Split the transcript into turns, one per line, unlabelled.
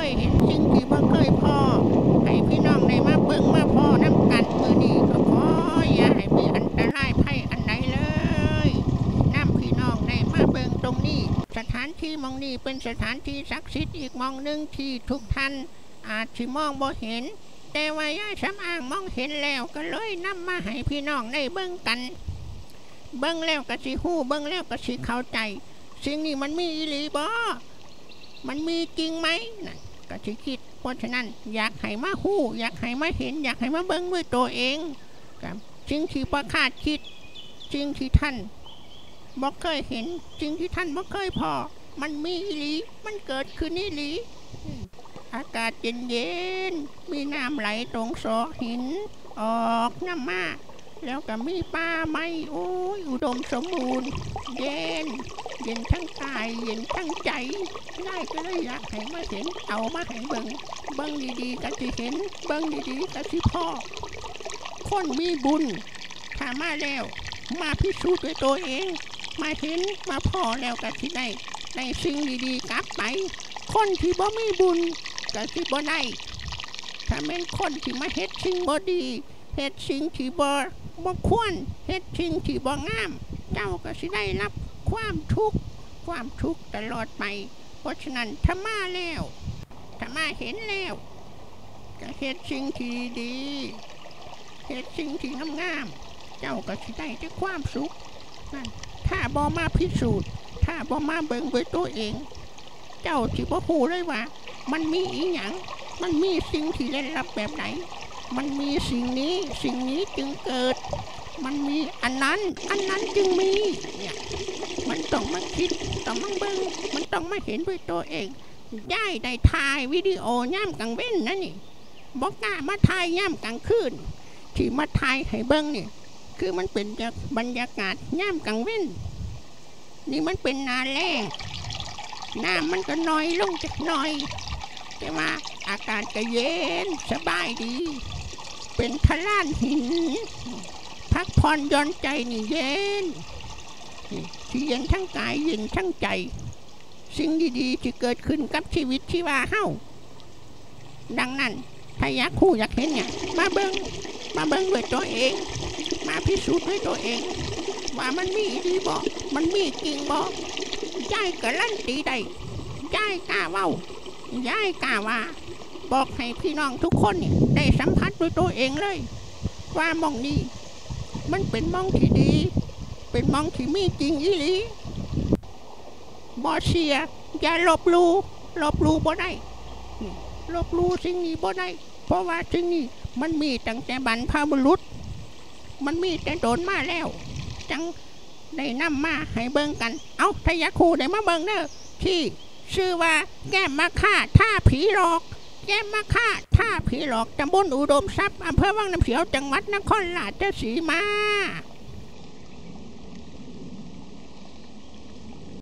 เคยเห็นสิ่งที่บ่เคยพ่อให้พี่น้องในมาเบิ่งมาพ่อน้ำกันมือนี้ก็ขออย่าให้มีอันตรายภัยอันไหนเลยน้ำพี่น้องในมาเบิ่งตรงนี้ สถานที่มองนี้เป็นสถานที่ศักดิ์สิทธิ์อีกมองหนึ่งที่ทุกท่านอาจสิมองบ่เห็น แต่ว่ายายสำอางมองเห็นแล้วก็เลยนำมาให้พี่น้องในเบิ่งกัน เบิ่งแล้วก็สิหู้เบิ่งแล้วก็สิเข้าใจ สิ่งนี้มันมีอีหลีบ่ มันมีจริงไหมนั่นก็สิคิด เพราะฉะนั้นอยากให้มาฮู้อยากให้มาเห็น อยากให้มาเบิ่งด้วยตัวเองครับสิ่งที่ประคาดคิดสิ่งที่ท่านบ่เคยเห็นสิ่งที่ท่านบ่เคยพอ มันมีอีหลี มันเกิดขึ้นอีหลีอืมอากาศเย็นเย็นมีน้ำไหลตรงซอกหิน ออกน้ำมาแล้วก็มีป่าไม้โอ้ยอุดมสมบูรณ์ เย็น ย็นทั้งกายเย็นทั้งใจได้ก็เลยอยากให้มาเห็นเอามาให้เบิงเบิงดีๆก็สิเห็นเบิงดีๆก็สิพ่อคนมีบุญถ้ามาแล้ว มาพิสูจน์ด้วยตัวเอง มาเห็นมาพ่อแล้วก็สิได้ในสิ่งดีๆกลับไป คนที่บ่มีบุญก็สิบ่ได้ถ้าแม่นคนที่มาเฮ็ดสิ่งบ่ดีเฮ็ดสิ่งที่บ่บ่ควรเฮ็ดสิ่งที่บ่งาม เจ้าก็สิได้รับ ความทุกข์ความทุกข์ตลอดไป เพราะฉะนั้นถ้ามาแล้วถ้ามาเห็นแล้วก็เฮ็ดสิ่งที่ดีเฮ็ดสิ่งที่งามๆเจ้าก็สิได้แต่ความสุขนั่นถ้าบ่มาพิสูจน์ ถ้าบ่มาเบิ่งด้วยตัวเอง เจ้าสิบ่ฮู้เลยว่า มันมีอีหยังมันมีสิ่งที่ได้รับแบบไหน มันมีสิ่งนี้สิ่งนี้จึงเกิด มันมีอันนั้น อันนั้นจึงมี ต้องมาคิดต้องมาเบิ่งมันต้องมาเห็นด้วยตัวเองย่ายได้ถ่ายวิดีโอย่ามกลางเว้นนะนี่บอกกล้ามาถ่ายย่ามกลางคืนที่มาถ่ายให้เบิ่งนี่คือมันเป็นบรรยากาศย่ามกลางเว้นนี่มันเป็นนาแรงน้ำมันก็น้อยลงจักหน่อย แต่ว่าอากาศก็เย็นสบายดี เป็นทะลานหิน พักผ่อนย่อนใจนี่เย็น ที่เย็นทั้งกายเย็นทั้งใจ สิ่งดีๆที่เกิดขึ้นกับชีวิตชีวาเฮาดังนั้นถ้าอยากคู่อยากเห็นเนี่ยมาเบิงมาเบิ้งด้วยตัวเอง มาพิสูจน์ด้วยตัวเอง ว่ามันมีดีบ่มันมีจริงบ่ยายกระลั่นตีได้ยายกล้าเว้ายายกล่าวว่าบอกให้พี่น้องทุกคนเนี่ยได้สัมผัสด้วยตัวเองเลย ว่ามองนี้ มันเป็นมองที่ดี เป็นมองที่มีจริงอีหลีบอเสีย อย่าลบลูลบลูบ่ได้ลบลูสิ่งนี้บ่ได้ เพราะว่าสิ่งนี้มันมีตั้งแต่บรรพบุรุษ มันมีแต่โดนมาแล้ว จังได้นำมาให้เบิ่งกัน เอาถ้ายาคูได้มาเบิ่งเด้อที่ชื่อว่าแก้มมะค่าท่าผีหลอก แก้มมะค่าท่าผีหลอกตำบลอุดมทรัพย์อำเภอวังน้ำเขียวจังหวัดนครราชสีมา